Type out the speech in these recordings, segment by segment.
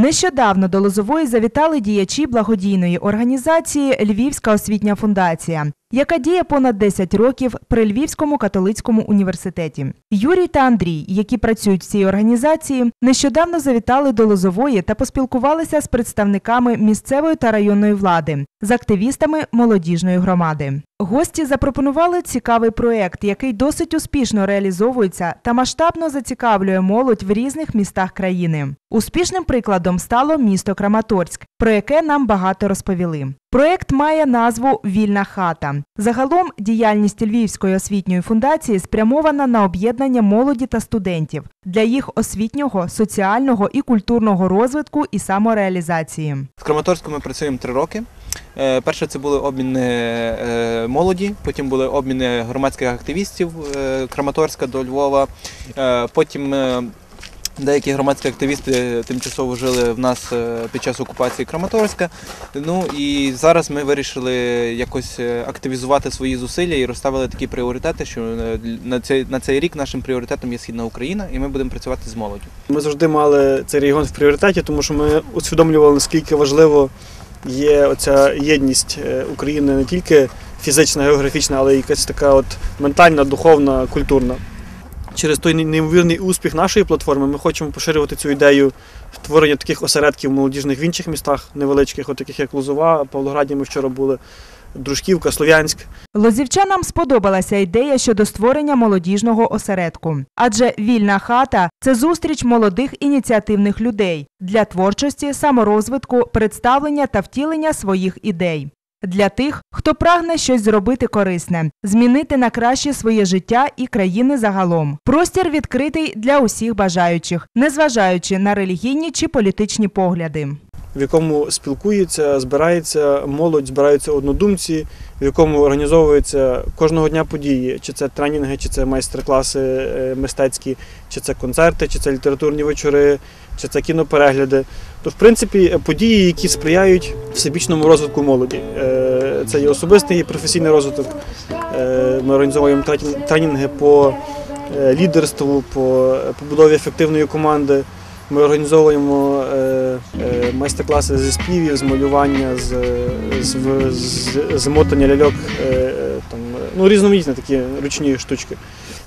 Нещодавно до Лозової завітали діячі благодійної організації Львівська освітня фундація, яка діє понад 10 років при Львівському католицькому університеті. Юрій та Андрій, які працюють в цій організації, нещодавно завітали до Лозової та поспілкувалися з представниками місцевої та районної влади, з активістами молодіжної громади. Гості запропонували цікавий проект, який досить успішно реалізовується та масштабно зацікавлює молодь в різних містах країни. Успішним прикладом стало місто Краматорськ, про яке нам багато розповіли. Проект має назву Вільна хата. Загалом діяльність Львівської освітньої фундації спрямована на об'єднання молоді та студентів для їх освітнього, соціального і культурного розвитку і самореалізації. В Краматорську ми працюємо три роки. Е, Перше це були обміни е, молоді, потім були обміни громадських активістів е, Краматорська до Львова. Потім деякі громадські активісти тимчасово жили в нас під час окупації Краматорська. Ну і зараз ми вирішили якось активізувати свої зусилля і розставили такі пріоритети, що на цей, на цей рік нашим пріоритетом є Східна Україна, і ми будемо працювати з молоддю. Ми завжди мали цей регіон в пріоритеті, тому що ми усвідомлювали, наскільки важливо є оця єдність е, України не тільки фізична, географічна, але й якась така от ментальна, духовна, культурна. Через той неймовірний успіх нашої платформи ми хочемо поширювати цю ідею створення таких осередків молодіжних в інших містах невеличких, от таких як Лозова, Павлограді ми вчора були, Дружківка, Слов'янськ. Лозівчанам сподобалася ідея щодо створення молодіжного осередку, адже вільна хата це зустріч молодих ініціативних людей для творчості, саморозвитку, представлення та втілення своїх ідей. Для тих, хто прагне щось зробити корисне, змінити на краще своє життя і країни загалом. Простір відкритий для усіх бажаючих, незважаючи на релігійні чи політичні погляди. В якому спілкується, збирається молодь, збираються однодумці, в якому організовуються кожного дня події, чи це тренінги, чи це майстер-класи е, мистецькі, чи це концерти, чи це літературні вечори, чи це кіноперегляди. То, в принципі, події, які сприяють всебічному розвитку молоді. Е, Це є особистий і професійний розвиток. Е, Ми організовуємо тренін- тренінги по лідерству, по побудові ефективної команди. Ми організовуємо е, е, майстер-класи зі співів, з малювання, з, з, з, з мотання ляльок, е, там, ну, різноманітні такі ручні штучки.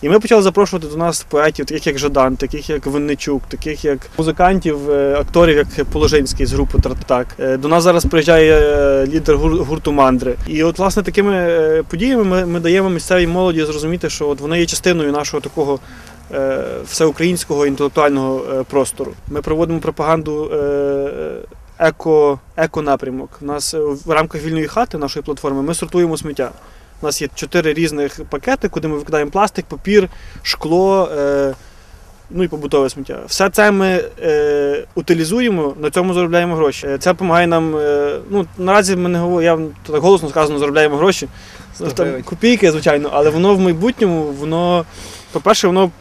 І ми почали запрошувати до нас поетів, таких як Жадан, таких як Винничук, таких як музикантів, акторів, як Положинський з групи Тартак. До нас зараз приїжджає лідер гурту Мандри. І от, власне, такими подіями ми, ми даємо місцевій молоді зрозуміти, що от вони є частиною нашого такого всеукраїнського інтелектуального е, простору. Ми проводимо пропаганду е, еко, еко-напрямок. У нас е, в рамках вільної хати нашої платформи ми сортуємо сміття. У нас є чотири різних пакети, куди ми викидаємо пластик, папір, шкло. Е, Ну і побутове сміття. Все це ми е, утилізуємо, на цьому заробляємо гроші. Е, Це допомагає нам. Е, ну наразі ми не говоримо, я вам так голосно сказано, заробляємо гроші. Там копійки, звичайно, але воно в майбутньому, воно, по-перше, воно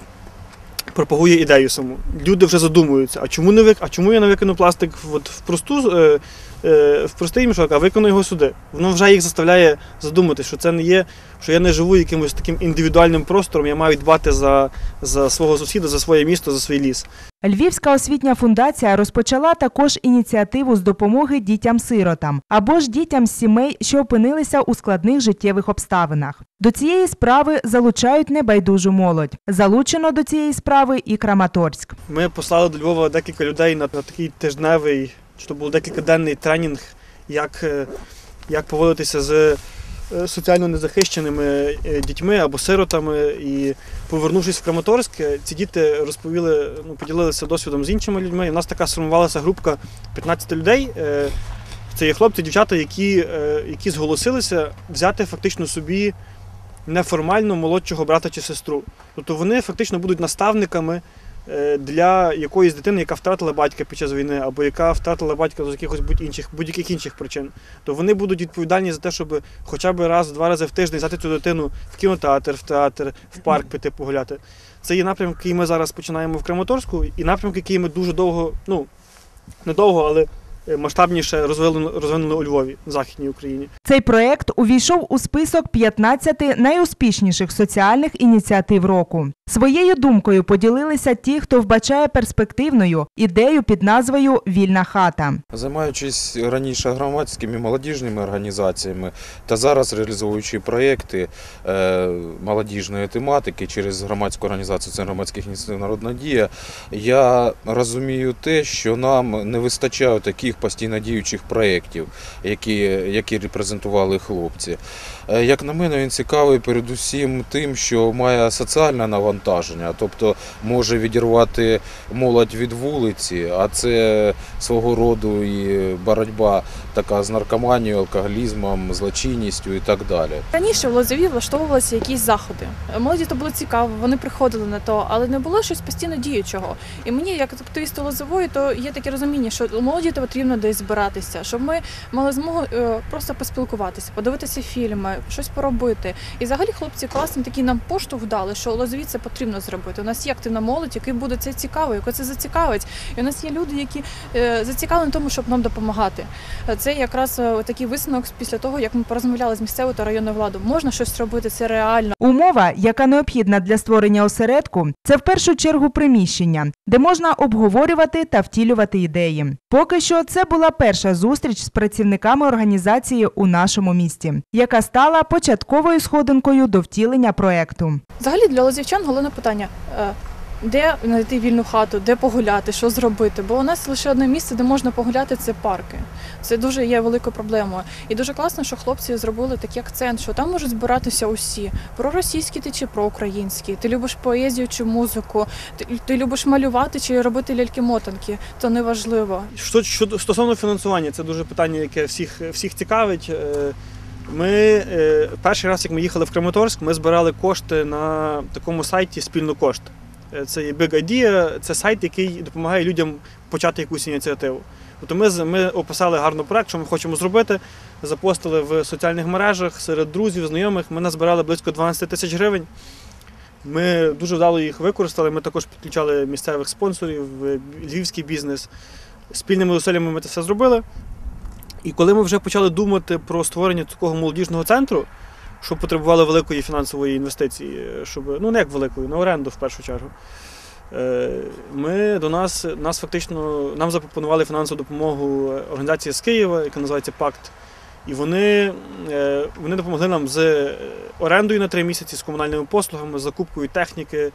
пропагує ідею саму. Люди вже задумуються, а чому не а чому я не викину пластик от в просту е, е, в простий мішок, а викину його сюди. Воно вже їх заставляє задумати, що це не є, що я не живу якимось таким індивідуальним простором, я маю дбати за, за свого сусіда, за своє місто, за свій ліс. Львівська освітня фундація розпочала також ініціативу з допомоги дітям-сиротам або ж дітям з сімей, що опинилися у складних життєвих обставинах. До цієї справи залучають небайдужу молодь. Залучено до цієї справи і Краматорськ. Ми послали до Львова декілька людей на, такий тижневий, то був декількаденний тренінг, як, е, як поводитися з соціально незахищеними е, дітьми або сиротами. І повернувшись в Краматорськ, е, ці діти розповіли, ну, поділилися досвідом з іншими людьми. І в нас така сформувалася групка 15 людей. Е, Це є хлопці, дівчата, які, е, які зголосилися взяти фактично собі неформально молодшого брата чи сестру. Тобто вони фактично будуть наставниками е, для якоїсь дитини, яка втратила батька під час війни, або яка втратила батька з якихось будь-інших будь-яких інших причин, то вони будуть відповідальні за те, щоб хоча б раз-два рази в тиждень взяти цю дитину в кінотеатр, в театр, в парк піти погуляти. Це є напрямок, який ми зараз починаємо в Краматорську, і напрямок, який ми дуже довго, ну не довго, але е, масштабніше розвинули, розвинули у Львові, в Західній Україні. Цей проект увійшов у список 15 найуспішніших соціальних ініціатив року. Своєю думкою поділилися ті, хто вбачає перспективною ідею під назвою Вільна хата. Займаючись раніше громадськими молодіжними організаціями та зараз реалізовуючи проєкти е, молодіжної тематики через громадську організацію Центр громадських ініціатив Народна дія, я розумію те, що нам не вистачає таких постійно діючих проєктів, які, які репрезентували хлопці. Е, Як на мене, він цікавий передусім тим, що має соціальне навантаження, тобто може відірвати молодь від вулиці, а це свого роду і боротьба така з наркоманією, алкоголізмом, злочинністю і так далі. Раніше в Лозові влаштовувалися якісь заходи. Молоді то було цікаво, вони приходили на то, але не було щось постійно діючого. І мені, як активісту Лозової, то є таке розуміння, що молоді то потрібно десь збиратися, щоб ми мали змогу е, просто поспілкуватися, подивитися фільми, щось поробити. І взагалі хлопці класні такі нам поштовх дали, що Лозові це потрібно зробити. У нас є активна молодь, який буде це цікаво, яку це зацікавить. І у нас є люди, які е, зацікавлені в тому, щоб нам допомагати. Е, Це якраз е, такий висновок після того, як ми порозмовляли з місцевою та районною владою. Можна щось робити, це реально. Умова, яка необхідна для створення осередку, це в першу чергу приміщення, де можна обговорювати та втілювати ідеї. Поки що це була перша зустріч з працівниками організації у нашому місті, яка стала початковою сходинкою до втілення проекту. Взагалі для лозівчан головне питання. е, Де знайти вільну хату, де погуляти, що зробити? Бо у нас лише одне місце, де можна погуляти, це парки. Це дуже є великою проблемою. І дуже класно, що хлопці зробили такий акцент, що там можуть збиратися усі проросійські ти чи проукраїнські. Ти любиш поезію чи музику, ти, ти любиш малювати чи робити ляльки-мотанки, то неважливо. Що, що стосовно фінансування, це дуже питання, яке всіх, всіх цікавить. Ми е, перший раз, як ми їхали в Краматорськ, ми збирали кошти на такому сайті спільно кошти. Е, Це є Big Idea, це сайт, який допомагає людям почати якусь ініціативу. Тобто ми, ми описали гарно проект, що ми хочемо зробити, запостили в соціальних мережах серед друзів, знайомих. Ми назбирали близько 12 тисяч гривень. Ми дуже вдало їх використали. Ми також підключали місцевих спонсорів, е, львівський бізнес. Спільними зусиллями ми це все зробили. І коли ми вже почали думати про створення такого молодіжного центру, що потребувало великої фінансової інвестиції, щоб, ну не як великої, на оренду в першу чергу. е, Ми до нас, нас фактично нам запропонували фінансову допомогу організації з Києва, яка називається Пакт. І вони, е, вони допомогли нам з орендою на три місяці, з комунальними послугами, з закупкою техніки.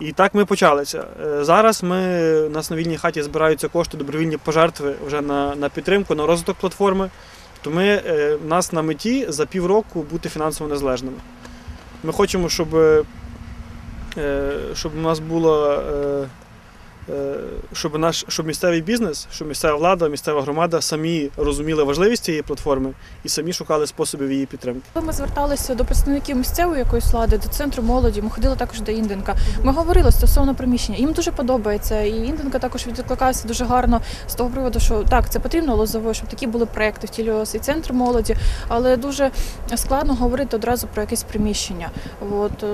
І так ми почалися. Е, Зараз ми, у нас на вільній хаті збираються кошти, добровільні пожертви вже на, на підтримку, на розвиток платформи. То ми, е, у нас на меті за півроку бути фінансово незалежними. Ми хочемо, щоб, е, щоб у нас було. Е, Щоб наш щоб місцевий бізнес, щоб місцева влада, місцева громада самі розуміли важливість цієї платформи і самі шукали способів її підтримки. Ми зверталися до представників місцевої якоїсь влади, до центру молоді, ми ходили також до Інденка. Ми говорили стосовно приміщення. Їм дуже подобається. І Інденка також відкликався дуже гарно з того приводу, що так, це потрібно лозовою, щоб такі були проекти, втілювалися і центр молоді, але дуже складно говорити одразу про якесь приміщення. От е,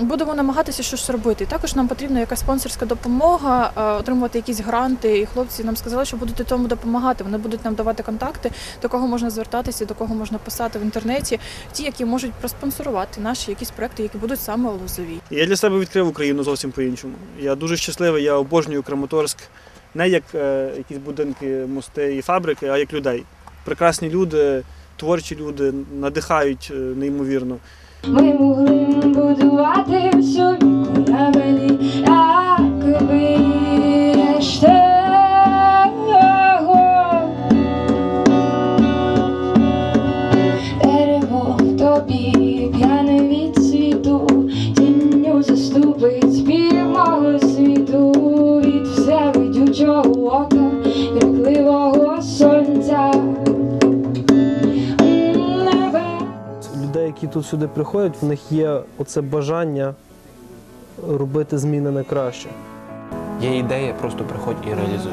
Будемо намагатися щось робити. Також нам потрібна якась спонсорська допомога, е, отримувати якісь гранти. І хлопці нам сказали, що будуть тому допомагати. Вони будуть нам давати контакти, до кого можна звертатися, до кого можна писати в інтернеті, ті, які можуть проспонсорувати наші якісь проекти, які будуть саме у Лозовій. Я для себе відкрив Україну зовсім по-іншому. Я дуже щасливий, я обожнюю Краматорськ не як е, якісь будинки, мости і фабрики, а як людей. Прекрасні люди, творчі люди, надихають е, неймовірно. Ми могли будувати всю корабелі, якби ж того. Які тут сюди приходять, в них є оце бажання робити зміни на краще. Є ідея, просто приходь і реалізуй.